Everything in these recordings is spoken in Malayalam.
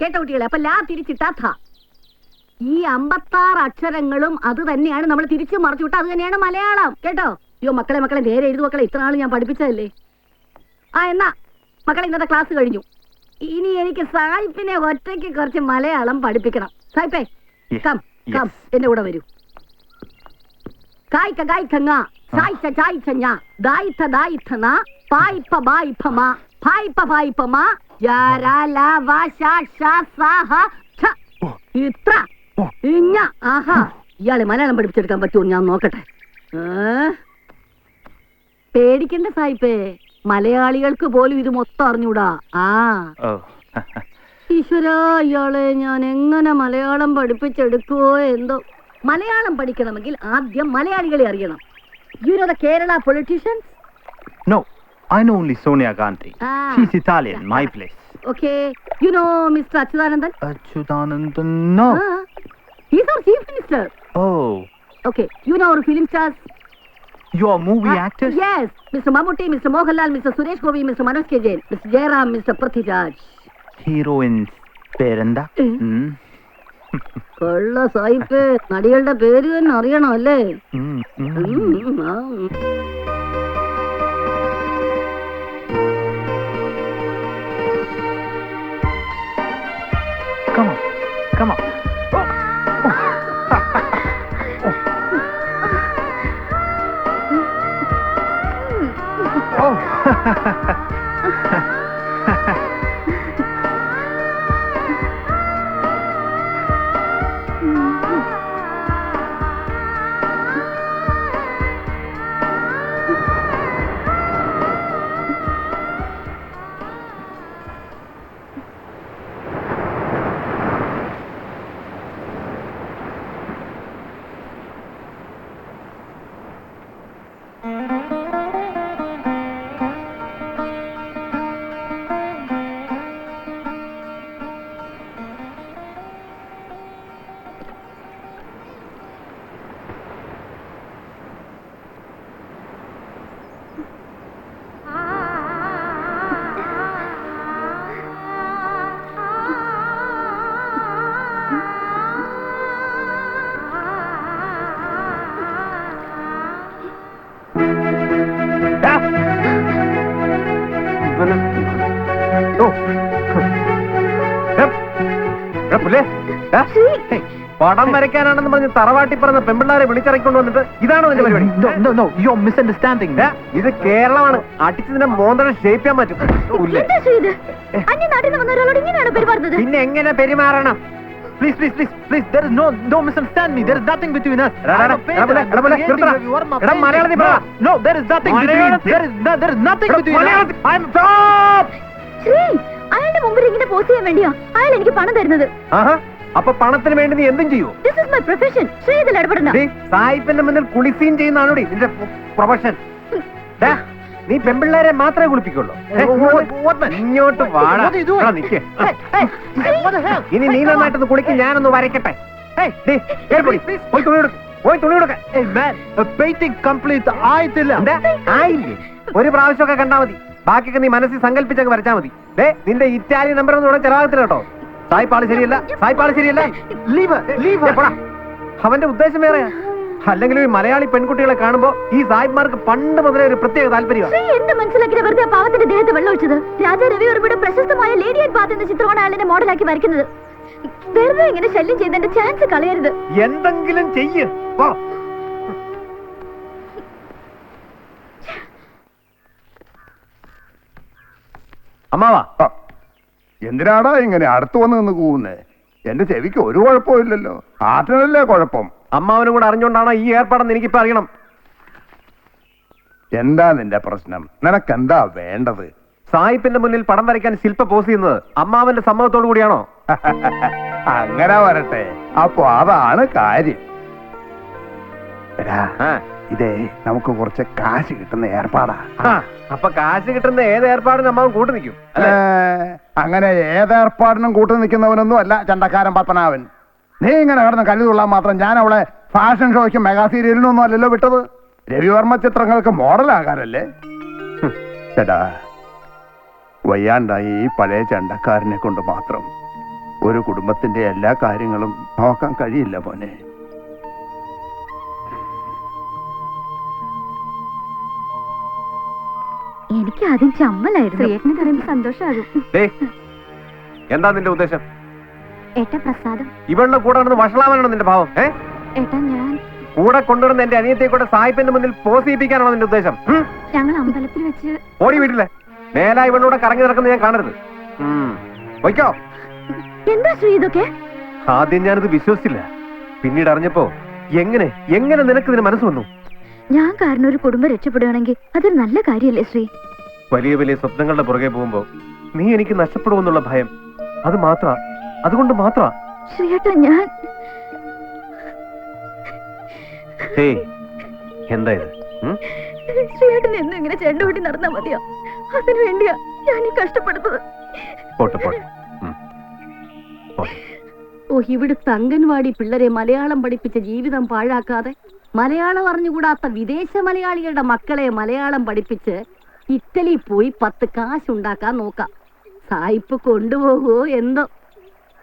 കേട്ട കുട്ടികളെ അപ്പൊ ലാ തിരിച്ചിട്ടാ ഥ. ഈ അമ്പത്താറ് അക്ഷരങ്ങളും അത് തന്നെയാണ് നമ്മൾ തിരിച്ചു മറിച്ചു വിട്ട അത് തന്നെയാണ് മലയാളം. കേട്ടോ? അയ്യോ മക്കളെ മക്കളെ നേരെ എഴുതു മക്കളെ. ഇത്ര നാൾ ഞാൻ പഠിപ്പിച്ചതല്ലേ? ആ എന്നാ മക്കളെ ഇന്നത്തെ ക്ലാസ് കഴിഞ്ഞു. ഇനി എനിക്ക് സായിപ്പിനെ ഒറ്റയ്ക്ക് കുറച്ച് മലയാളം പഠിപ്പിക്കണം. സായിപ്പേ കം കം എന്റെ കൂടെ വരൂ. കായ്ക്ക കായ്ക്കങ്ങ ചായ്ച്ച ഞാ ദായിത്ത ദായിത്ത ഷ സഹ ഛ. ഇത്ര. ഇഞ്ഞ. ആഹാ. ഇയാളെ മലയാളം പഠിപ്പിച്ചെടുക്കാൻ പറ്റുമോ ഞാൻ നോക്കട്ടെ. പേടിക്കണ്ട സായിപ്പേ. മലയാളികൾക്ക് പോലും ഇത് മൊത്തം അറിഞ്ഞൂടാ. ആ. ഈശ്വരാ ഇയാളെ ഞാൻ എങ്ങനെ മലയാളം പഠിപ്പിച്ചെടുക്കുവോ എന്തോ. മലയാളം പഠിക്കണമെങ്കിൽ ആദ്യം മലയാളികളെ അറിയണം. You know the Kerala politicians no I know only Sonia Gandhi Ah. She's Italian my place okay you know mister Achuthanandan Achuthanandan no he's our chief minister oh okay you know our film stars you are movie actor yes mister Mammootty mister Mohanlal mister Suresh Gopi mister Manoj K Jayan mister Jayaram mister Prithviraj heroines പേരെന്താ? ഉം. ഉം. കൊള്ള സായിപ്പ്. നടികളുടെ പേര് തന്നെ അറിയണം അല്ലേ? Come on, come on. Oh. പടം വരയ്ക്കാനാണെന്ന് പറഞ്ഞ് തറവാട്ടി പറഞ്ഞ പെമ്പിള്ളാരെ വിളിച്ചിറക്കൊണ്ട് വന്നിട്ട് ഇതാണോ നിന്റെ പരിപാടി. misunderstanding me. ദാ, ഇത് കേരളമാണ്. അടിച്ചതിന്റെ മോന്തരം ഷേപ്പ് ചെയ്യാൻ പറ്റും. പിന്നെ എങ്ങനെ പെരുമാറണം? Please, please, please, please, there is no, don't misunderstand me. There is nothing between us. No, there is nothing between There is, no, there is nothing between us. I'm stop. Shri അയാളുടെ മുമ്പിൽ ഇങ്ങനെ പോസ്റ്റ് ചെയ്യാൻ വേണ്ടിയാ. അയാൾ എനിക്ക് പണം തരുന്നത്. അപ്പൊ പണത്തിന് വേണ്ടി നീ എന്തും ചെയ്യൂ. This is my profession Sree ഇതിൽ ഇടപെടണ്ട നീ സായിപ്പിന്റെ മുന്നിൽ കുളിസീൻ ചെയ്യുന്നതാണോടി നിന്റെ പ്രൊഫഷൻ. ദാ, നീ പെമ്പിള്ളേരെ മാത്രമേ കുളിപ്പിക്കുള്ളൂ. ഏ, ഇങ്ങോട്ട് വാടാ. What are you doing? എടാ, നിക്ക്. Hey, hey, hey, what the hell? ഇനി നീ നന്നായിട്ടൊന്ന് കുളിക്ക് ഞാനൊന്ന് വരയ്ക്കട്ടെ. ഏയ്, ദേ, കേറി പോടി. പോയി തുണി കൊടുക്ക പോയി തുണി കൊടുക്ക Hey, man, a painting complete. ആയിട്ടില്ല. എന്താ? ആയില്ലേ? ഒരു പ്രാവശ്യമൊക്കെ കണ്ടാ മതി. ബാക്കിയൊക്കെ നീ മനസ്സിൽ സങ്കല്പിച്ചൊക്കെ വരച്ചാ മതി. ദേ നിന്റെ ഇറ്റാലിയൻ നമ്പർ ഒന്നും ഇവിടെ ചെലവാകത്തില്ല കേട്ടോ. സായിപ്പാൾ ശരിയല്ല സായിപ്പാൾ ശരിയല്ല. ലീവ്. പോടാ. അവന്റെ ഉദ്ദേശം വേറെ അല്ലെങ്കിൽ ഈ മലയാളി പെൺകുട്ടികളെ കാണുമ്പോ ഈ സായിപ്മാർക്ക് പണ്ട് മുതലേ ഒരു പ്രത്യേക താല്പര്യമാണ് ശ്രീ എന്ത് മനസ്സിലാക്കിയ വെറുതെ പാവത്തിന്റെ ദേഹത്ത് രാജാ രവി ഒരുപാട് പ്രശസ്തമായ ലേഡി ആൻഡ് പാത്ത് എന്ന ചിത്രമാണ് അയാളെ മോഡലാക്കി വരയ്ക്കുന്നത്. വെറുതെ ഇങ്ങനെ ശല്യം ചെയ്തതിന്റെ ചാൻസ് കളയരുത്. എന്തെങ്കിലും ചെയ്യ്. പോ. അമ്മാവാ. എന്തിനാടാ ഇങ്ങനെ അടുത്ത് വന്ന് നിന്ന് കൂവുന്നേ? എന്റെ ചെവിക്ക് ഒരു കുഴപ്പമില്ലല്ലോ ആറ്റനല്ലേ കുഴപ്പം. അമ്മാവനും കൂടെ അറിഞ്ഞോണ്ടാണോ ഈ ഏർപ്പാടെന്ന് എനിക്കിപ്പോ അറിയണം. എന്താ നിന്റെ പ്രശ്നം? നിനക്കെന്താ വേണ്ടത്? സായിപ്പിന്റെ മുന്നിൽ പടം വരയ്ക്കാൻ ശില്പ പോസ് ചെയ്യുന്നത് അമ്മാവന്റെ സമ്മതത്തോടു കൂടിയാണോ? അങ്ങനെ വരട്ടെ. അപ്പൊ അതാണ് കാര്യം. എടാ. ഇതേ നമുക്ക് കുറച്ച് കാശ് കിട്ടുന്ന ഏർപ്പാടാ. ആ, അപ്പൊ കാശ് കിട്ടുന്ന ഏത് ഏർപ്പാടിനും അമ്മാവൻ കൂട്ടു നിൽക്കും അങ്ങനെ ഏതേർപ്പാടിനും കൂട്ടു നിൽക്കുന്നവനൊന്നും അല്ല ചണ്ടക്കാരൻ പത്മനാഭൻ. നീ ഇങ്ങനെ കിടന്ന് കരുതുള്ളാൻ മാത്രം ഞാൻ അവളെ ഫാഷൻ ഷോയ്ക്കും മെഗാ സീരിയലിനും ഒന്നും അല്ലല്ലോ വിട്ടത്. രവിവർമ്മ ചിത്രങ്ങൾക്ക് മോഡലാകാനല്ലേ ചേട്ടാ വയ്യാണ്ടായി ഈ പഴയ ചണ്ടക്കാരനെ കൊണ്ട് മാത്രം ഒരു കുടുംബത്തിന്റെ എല്ലാ കാര്യങ്ങളും നോക്കാൻ കഴിയില്ല മോനെ. എനിക്ക് ആദ്യം ചമ്മലായിരുന്നു. ഏട്ടനെ പറയുമ്പോ സന്തോഷമാകും. ദേ, എന്താ നിന്റെ ഉദ്ദേശം? ഏട്ട പ്രസാദം. ഇവളുടെ കൂടെ നടന്ന് വഷളാവാനാണോ നിന്റെ ഭാവം? ഏ? ഏട്ടാ ഞാൻ കൂടെ കൊണ്ടുവരുന്ന എന്റെ അനിയത്തെ കൂടെ സായിപ്പിന്റെ മുന്നിൽ പോസ് നിന്റെ ഉദ്ദേശം? ഞങ്ങൾ അമ്പലത്തിൽ വെച്ച് ഓടി വീട്ടിലെ. മേല ഇവളോടെ കറങ്ങി നടക്കുന്നത് ഞാൻ കാണരുത്. വയ്ക്കോ എന്താ ശ്രീ ഇതൊക്കെ? ആദ്യം ഞാനിത് വിശ്വസിച്ചില്ല. പിന്നീട് അറിഞ്ഞപ്പോ എങ്ങനെ എങ്ങനെ നിനക്ക് ഇതിന് മനസ്സ് വന്നു? ഞാൻ കാരണം ഒരു കുടുംബം രക്ഷപ്പെടുകയാണെങ്കിൽ അതൊരു നല്ല കാര്യമല്ലേ ശ്രീ? വലിയ വലിയ സ്വപ്നങ്ങളുടെ പുറകെ പോകുമ്പോ നീ എനിക്ക് നഷ്ടപ്പെടുമെന്നുള്ള ഭയം. അത് മാത്ര. അതുകൊണ്ട് മാത്ര. ഞാൻ എന്താ ഇത്? ഉം? ശ്രീയേട്ടൻ എന്നും ഇങ്ങനെ ചെണ്ടുകൂട്ടി നടന്നാ മതിയോ? അതിനു വേണ്ടിയാ ഞാൻ ഈ കഷ്ടപ്പെടുന്നത്. പോട്ടെ. പോട്ടെ. ഓ ഇവിടുത്തെ അംഗൻവാടി പിള്ളേരെ മലയാളം പഠിപ്പിച്ച ജീവിതം പാഴാക്കാതെ മലയാളം അറിഞ്ഞുകൂടാത്ത വിദേശ മലയാളികളുടെ മക്കളെ മലയാളം പഠിപ്പിച്ച് ഇറ്റലി പോയി പത്ത് കാശുണ്ടാക്കാൻ നോക്കാം. സായിപ്പ് കൊണ്ടുപോകുമോ എന്തോ.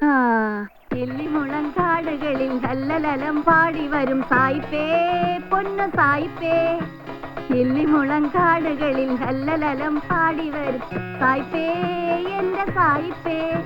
ആ. എല്ലിമുളങ്കാടുകളിൽ ഹല്ലലലം പാടി വരും സായിപ്പേ പൊന്നു സായിപ്പേ. എല്ലിമുളങ്കാടുകളിൽ ഹല്ലലലം പാടി വരും സായിപ്പേ എന്റെ സായിപ്പേ.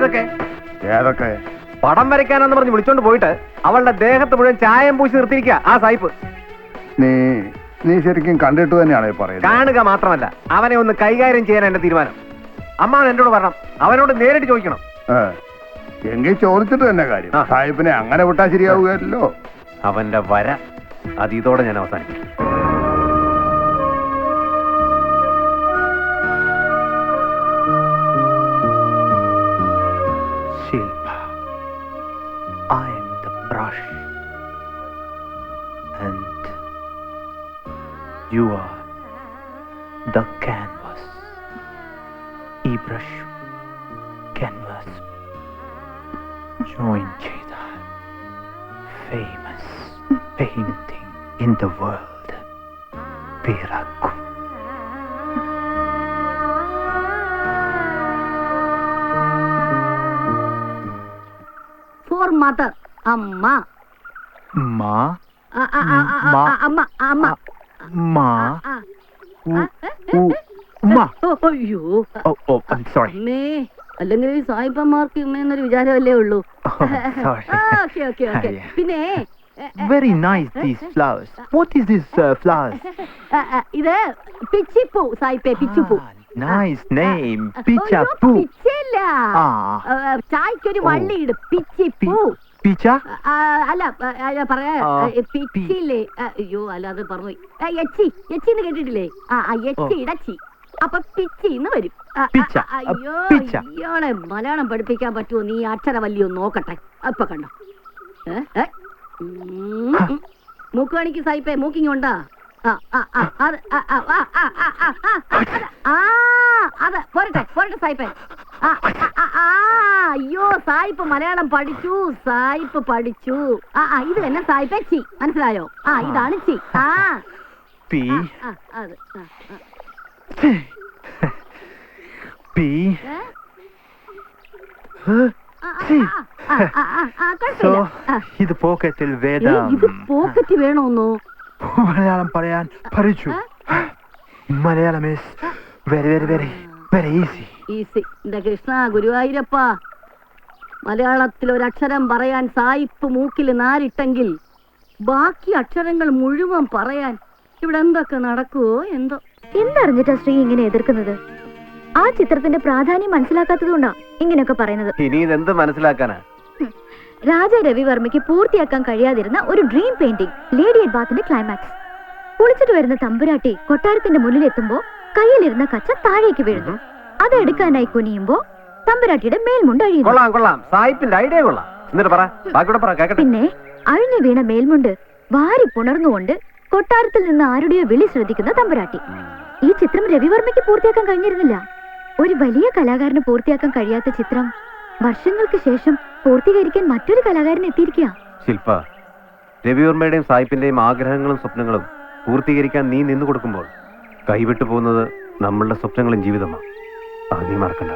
ഇതൊക്കെ ഏതൊക്കെ? പടം വരയ്ക്കാനെന്ന് പറഞ്ഞ് വിളിച്ചോണ്ട് പോയിട്ട് അവളുടെ ദേഹത്ത് മുഴുവൻ ചായം പൂശി നിർത്തിയിരിക്കുക ആ സൈപ്പ് നീ നീ ശരിക്കും കണ്ടിട്ട് തന്നെയാണ് പറയുന്നത്? കാണുക മാത്രമല്ല അവനെ ഒന്ന് കൈകാര്യം ചെയ്യാൻ എന്റെ തീരുമാനം. അമ്മ എന്നോട് പറഞ്ഞു അവനോട് നേരിട്ട് ചോദിക്കണം. എങ്കിൽ ചോദിച്ചിട്ട് തന്നെ കാര്യം. സാഹിബിനെ അങ്ങനെ വിട്ടാ ശരിയാവുകയല്ലോ. അവന്റെ വര അത് ഇതോടെ ഞാൻ അവസാനിപ്പിക്കും. You are the canvas. ഈ ബ്രഷ് ക്യാൻവാസ് ജോയിൻ ചെയ്താൽ famous painting in the world പിറക്കും for mother അമ്മ മാ ആ, ആ, മാ ആ, ഉ ഉ മാ ഓ, അയ്യോ. ഓ ഓ സോറി അമ്മേ അല്ലെങ്കിൽ ഈ സായിപ്പന്മാർക്ക് ഇമ്മയെന്നൊരു വിചാരമല്ലേ ഉള്ളൂ. Sorry. Okay okay okay. പിന്നെ എ, എ, Very nice these flowers. What is this uh, flowers? ആ, ആ, ഇത് പിച്ചിപ്പൂ സായിപ്പേ പിച്ചിപ്പൂ. Nice nice name. അയ്യോ, Pichapu. പിച്ചല്ല ചായക്കൊരു വള്ളി ഇട് പിച്ചിപ്പൂ. ആ, അല്ല അല്ല, പറയാ പിച്ചില്ലേ അയ്യോ അല്ല അത് പറഞ്ഞു എച്ചി എച്ചിന്ന് കേട്ടിട്ടില്ലേ ആ എച്ചി ഇടച്ചി അപ്പൊ പിച്ചിന്ന് വരും പിച്ച, അയ്യോ പിച്ച. ഇയാളെ മലയാളം പഠിപ്പിക്കാൻ പറ്റുമോ നീ അക്ഷരവല്ലിയോ നോക്കട്ടെ അപ്പൊ കണ്ടോ. മൂക്ക് കാണിക്ക് സൈപ്പേ മൂക്കിങ് ഉണ്ടാ അത് പോരട്ടെ പോരട്ടെ സൈപ്പേ അയ്യോ സായിപ്പ് മലയാളം പഠിച്ചു സായിപ്പ് പഠിച്ചു ആ ആ ഇത് തന്നെ സായിപ്പേ ചി മനസ്സിലായോ ആ ഇതാണ് ചി ആ പി ആ, അത് ആ, ആ. P. ഏ? ആ, ആ, ആ, ആ, ആ, ആ, So, കുഴപ്പമില്ല. ആ. ഇത് പോക്കറ്റിൽ ഏ, വേദം ഇത് പോക്കറ്റ് വേണോന്നോ മലയാളം പറയാൻ പഠിച്ചു മലയാളം is വരെ വരെ very ഈസി എന്റെ കൃഷ്ണ ഗുരുവായൂരപ്പ മലയാളത്തിൽ ഒരക്ഷരം പറയാൻ സായിപ്പ് മൂക്കിൽ നാരിട്ടെങ്കിൽ ബാക്കി അക്ഷരങ്ങൾ മുഴുവൻ പറയാൻ ഇവിടെ എന്തൊക്കെ നടക്കുവോ എന്തോ. എന്തറിഞ്ഞിട്ടാ ശ്രീ ഇങ്ങനെ എതിർക്കുന്നത്? ആ ചിത്രത്തിന്റെ പ്രാധാന്യം മനസ്സിലാക്കാത്തതുകൊണ്ടാ ഇങ്ങനെയൊക്കെ പറയുന്നത്. ഇനി ഇതെന്ത് മനസ്സിലാക്കാനാ. രാജ രവിവർമ്മയ്ക്ക് പൂർത്തിയാക്കാൻ കഴിയാതിരുന്ന ഒരു ഡ്രീം പെയിന്റിംഗ് ലേഡി അറ്റ് ബാത്തിന്റെ ക്ലൈമാക്സ് കുളിച്ചിട്ട് വരുന്ന തമ്പുരാട്ടി കൊട്ടാരത്തിന്റെ മുന്നിലെത്തുമ്പോ കയ്യിലിരുന്ന കച്ച താഴേക്ക് വീഴുന്നു. അത് അതെടുക്കാനായി കുനിയുമ്പോ തമ്പുരാട്ടിയുടെ മേൽമുണ്ട് അഴിയുന്നു. കൊള്ളാം കൊള്ളാം. സായിപ്പിന്റെ ഐഡിയ കൊള്ളാം. എന്നിട്ട് പറ ബാക്കിയോടെ പറ കേക്കട്ടെ. പിന്നെ അഴിഞ്ഞു വീണ മേൽമുണ്ട് വാരി പുണർന്നുകൊണ്ട് കൊട്ടാരത്തിൽ നിന്ന് ആരുടെയോ വിളി ശ്രദ്ധിക്കുന്ന തമ്പുരാട്ടി. ഈ ചിത്രം രവിവർമ്മയ്ക്ക് പൂർത്തിയാക്കാൻ കഴിഞ്ഞിരുന്നില്ല. ഒരു വലിയ കലാകാരന് പൂർത്തിയാക്കാൻ കഴിയാത്ത ചിത്രം വർഷങ്ങൾക്ക് ശേഷം പൂർത്തീകരിക്കാൻ മറ്റൊരു കലാകാരൻ എത്തിയിരിക്കുക. ശില്പ രവിവർമ്മയുടെയും സായിപ്പിന്റെയും ആഗ്രഹങ്ങളും സ്വപ്നങ്ങളും പൂർത്തീകരിക്കാൻ നീ നിന്നു കൊടുക്കുമ്പോൾ കൈവിട്ടു പോകുന്നത് നമ്മളുടെ സ്വപ്നങ്ങളും ജീവിതമാണ്. അത് നീ മറക്കണ്ട.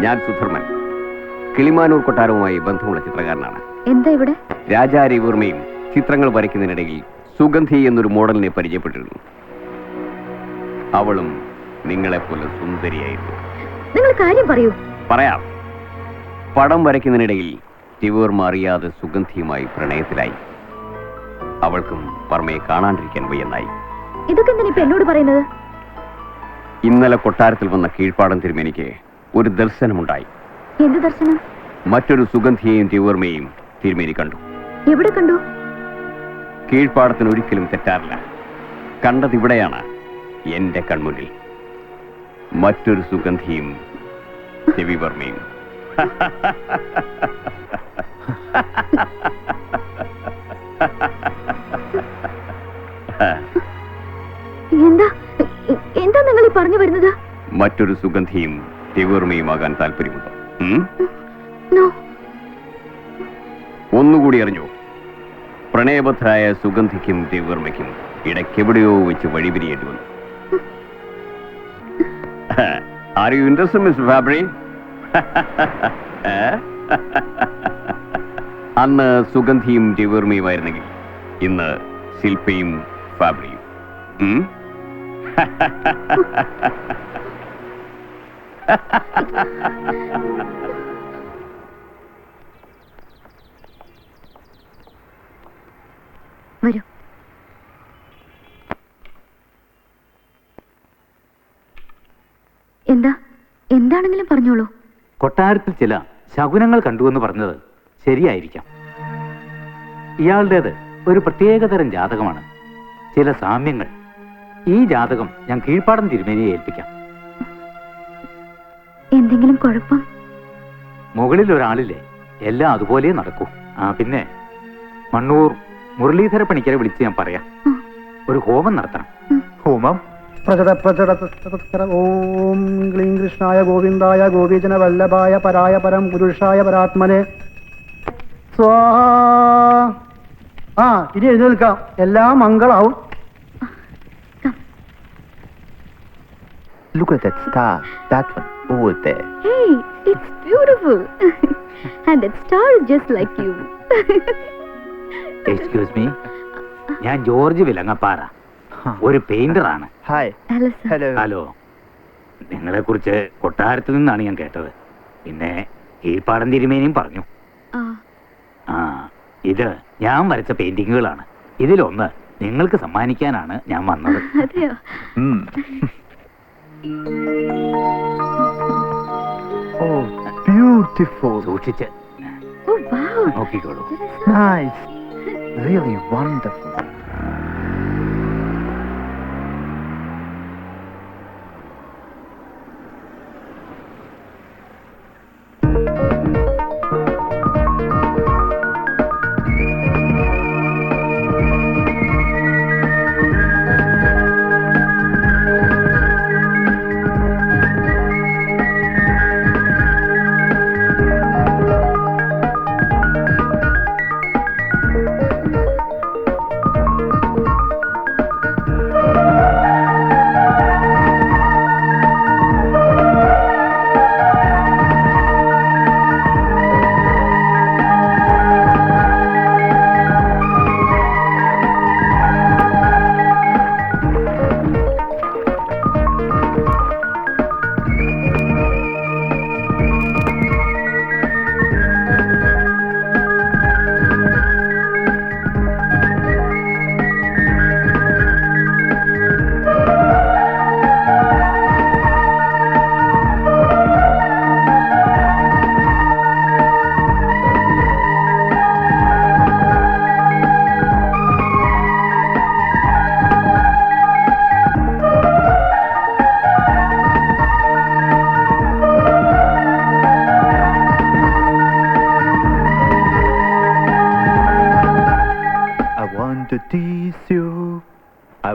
ഞാൻ സുധർമ്മൻ. കിളിമാനൂർ കൊട്ടാരവുമായി ബന്ധമുള്ള ചിത്രകാരനാണ്. എന്താ ഇവിടെ? രാജാരവിവർമ്മയും ചിത്രങ്ങൾ വരയ്ക്കുന്നതിനിടയിൽ സുഗന്ധി എന്നൊരു മോഡലിനെ പരിചയപ്പെട്ടിരുന്നു. അവളും നിങ്ങളെപ്പോലെ സുന്ദരിയായിരുന്നു. നിങ്ങൾ കാര്യം പറയൂ. പറയാം. പടം വരയ്ക്കുന്നതിനിടയിൽ രവിവർമ്മ അറിയാതെ സുഗന്ധിയുമായി പ്രണയത്തിലായി. അവൾക്കും വർമ്മയെ കാണാണ്ടിരിക്കാൻ വയ്യെന്നായി. ഇതൊക്കെ എന്തിനാ ഇപ്പൊ എന്നോട് പറയുന്നത്? ഇന്നലെ കൊട്ടാരത്തിൽ വന്ന കീഴ്പാടം തിരുമേനിക്ക് ഒരു ദർശനമുണ്ടായി. എന്ത് ദർശനം? മറ്റൊരു സുഗന്ധിയെയും രവിവർമ്മയെയും തിരുമേനി കണ്ടു. എവിടെ കണ്ടു? കീഴ്പാടത്തിന് ഒരിക്കലും തെറ്റാറില്ല. കണ്ടത് ഇവിടെയാണ് എന്റെ കൺമുന്നിൽ. മറ്റൊരു സുഗന്ധിയും രവിവർമ്മയും. എന്താ? എന്താ നിങ്ങൾ ഈ പറഞ്ഞു വരുന്നത്? മറ്റൊരു സുഗന്ധിയും രവിവർമ്മയുമാകാൻ താല്പര്യമുണ്ടോ? ഒന്നുകൂടി അറിഞ്ഞു? പ്രണയബദ്ധരായ സുഗന്ധിക്കും രവിവർമ്മയ്ക്കും ഇടയ്ക്കെവിടെയോ വെച്ച് വഴിപിരിയേണ്ടി വന്നു. Are you interest miss Fabri അന്ന് സുഗന്ധിയും ജീവർമ്മയുമായിരുന്നെങ്കിൽ ഇന്ന് ശില്പയും ഫാബ്രിയും. എന്താ? എന്താണെങ്കിലും പറഞ്ഞോളൂ. കൊട്ടാരത്തിൽ ചില ശകുനങ്ങൾ കണ്ടുവെന്ന് പറഞ്ഞത് ശരിയായിരിക്കാം. ഇയാളുടേത് ഒരു പ്രത്യേകതരം ജാതകമാണ്. ചില സാമ്യങ്ങൾ. ഈ ജാതകം ഞാൻ കീഴ്പ്പാടം തിരുമേനിയെ ഏൽപ്പിക്കാം. എന്തെങ്കിലും കുഴപ്പം? മുകളിൽ ഒരാളില്ലേ എല്ലാം അതുപോലെ നടക്കൂ. ആ പിന്നെ മണ്ണൂർ മുരളീധര പണിക്കരെ വിളിച്ച് ഞാൻ പറയാം. ഒരു ഹോമം നടത്തണം. ഹോമം? പ്രചട പ്രചട പ്രചട ഓം ക്ലീം കൃഷ്ണായ ഗോവിന്ദായ ഗോപീജന വല്ലഭായ പരായ പരം പുരുഷായ പരാത്മനെ സ്വാഹ ആ ഇനി എഴുന്നേൽക്കാം എല്ലാം മംഗളാവും Look at that star. That one over there. Hey, it's beautiful. And that star is just like you. Excuse me. ഞാൻ ജോർജ് വിലങ്ങപ്പാറ ഒരു പെയിന്റർ ആണ് ഹായ് ഹലോ. ഹലോ. നിങ്ങളെ കുറിച്ച് കൊട്ടാരത്തിൽ നിന്നാണ് ഞാൻ കേട്ടത്. പിന്നെ കീഴ്പ്പാടം തിരുമേനിയും പറഞ്ഞു. ആ, ആ ഇത് ഞാൻ വരച്ച പെയിന്റിങ്ങുകളാണ്. ഇതിലൊന്ന് നിങ്ങൾക്ക് സമ്മാനിക്കാനാണ് ഞാൻ വന്നത്. അതെയോ? oh, beautiful. സൂക്ഷിച്ച്. Oh, wow. നോക്കിക്കോളൂ. That is so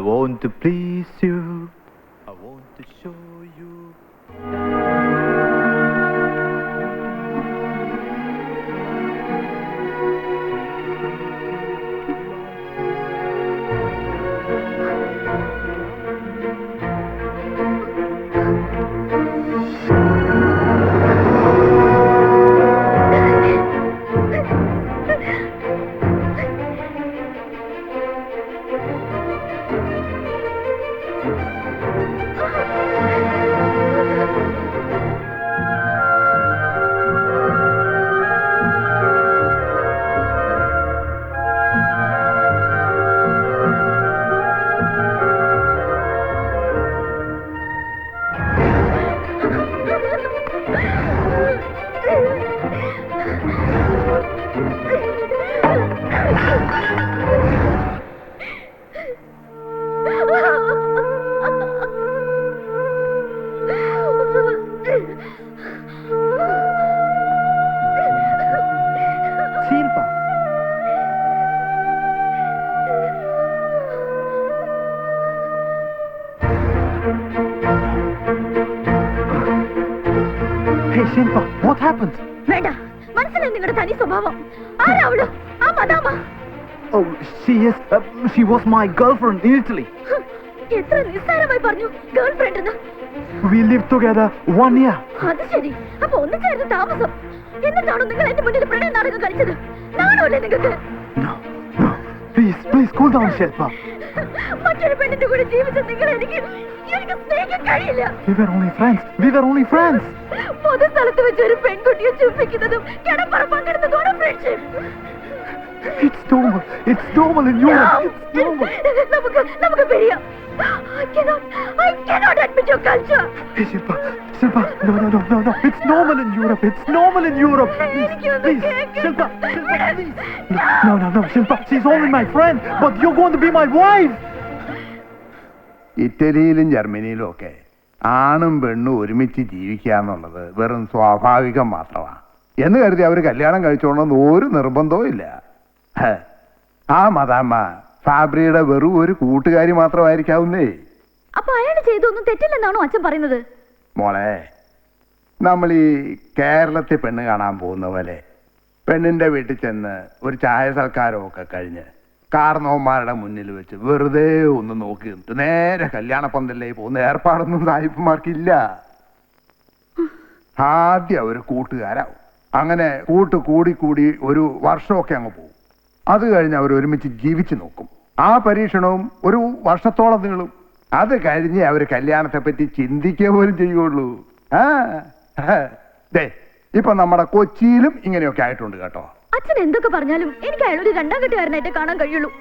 want to please Happened? വേണ്ട മനസ്സിലായി നിങ്ങളുടെ തനി സ്വഭാവം ആരാ അവൾ ആ മദാമ Oh, she is. Uh, she was my girlfriend in Italy. എത്ര നിസ്സാരമായി പറഞ്ഞു ഗേൾഫ്രണ്ട് എന്ന് We lived together one year. അത് ശരി അപ്പൊ ഒന്നിച്ചായിരുന്നു താമസം എന്നിട്ടാണോ നിങ്ങൾ എന്റെ മുന്നിൽ പ്രണയ നാടകം കളിച്ചത് നാണമല്ലേ നിങ്ങൾക്ക് No, no. Please, please, cool down. മറ്റൊരു പെണ്ണിന്റെ കൂടെ ജീവിച്ച നിങ്ങൾ എനിക്ക് എനിക്ക് സ്നേഹിക്കാൻ കഴിയില്ല We were only friends. We were only friends. പൊതുസ്ഥലത്ത് വെച്ച് ഒരു പെൺകുട്ടിയെ ചുംബിക്കുന്നതും കിടപ്പറ പങ്കെടുത്തതോടെ friendship It's normal. It's normal in Europe. It's normal. നമുക്ക് നമുക്ക് പിരിയാം I cannot, I cannot admit your culture. Hey, Shilpa, Shilpa, no, no, no, no, no. It's normal in Europe. It's normal in Europe. Please, please, Shilpa, Shilpa, please. No, no, no, Shilpa. She's only my friend, but you're going to be my wife. ഇറ്റലിയിലും ജർമ്മനിയിലും ഒക്കെ ആണും പെണ്ണും ഒരുമിച്ച് ജീവിക്കുക എന്നുള്ളത് വെറും സ്വാഭാവികം മാത്രമാണ് എന്ന് കരുതി അവർ കല്യാണം കഴിച്ചോണമെന്ന് ഒരു നിർബന്ധവും ഇല്ല ആ മതാമ്മ ഫാബ്രിയുടെ വെറും ഒരു കൂട്ടുകാരി മാത്രമായിരിക്കാവുന്നേ. അപ്പൊ അയാൾ ചെയ്തൊന്നും തെറ്റില്ലെന്നാണോ അച്ഛൻ പറയുന്നത്? മോളെ നമ്മൾ ഈ കേരളത്തിൽ പെണ്ണ് കാണാൻ പോകുന്ന പോലെ പെണ്ണിന്റെ വീട്ടിൽ ചെന്ന് ഒരു ചായ സൽക്കാരമൊക്കെ കഴിഞ്ഞ് കാർണവന്മാരുടെ മുന്നിൽ വെച്ച് വെറുതെ ഒന്ന് നോക്കി നിന്നിട്ട് നേരെ കല്യാണ പന്തലിലേക്ക് പോകുന്ന ഏർപ്പാടൊന്നും സായിപ്പുമാർക്കില്ല ആദ്യം ഒരു കൂട്ടുകാരാവും. അങ്ങനെ കൂട്ട് കൂടി കൂടി ഒരു വർഷമൊക്കെ അങ്ങ് പോകും. അത് കഴിഞ്ഞ് അവർ ഒരുമിച്ച് ജീവിച്ചു നോക്കും. ആ പരീക്ഷണവും ഒരു വർഷത്തോളം നീളും. അത് കഴിഞ്ഞ് അവർ കല്യാണത്തെ പറ്റി ചിന്തിക്കുക പോലും ചെയ്യുള്ളൂ ആ. ദേ ഇപ്പൊ നമ്മുടെ കൊച്ചിയിലും ഇങ്ങനെയൊക്കെ ആയിട്ടുണ്ട് കേട്ടോ. അച്ഛൻ എന്തൊക്കെ പറഞ്ഞാലും എനിക്ക് അയാൾ ഒരു രണ്ടാം കെട്ടുകാരനായിട്ട് കാണാൻ കഴിയുള്ളൂ.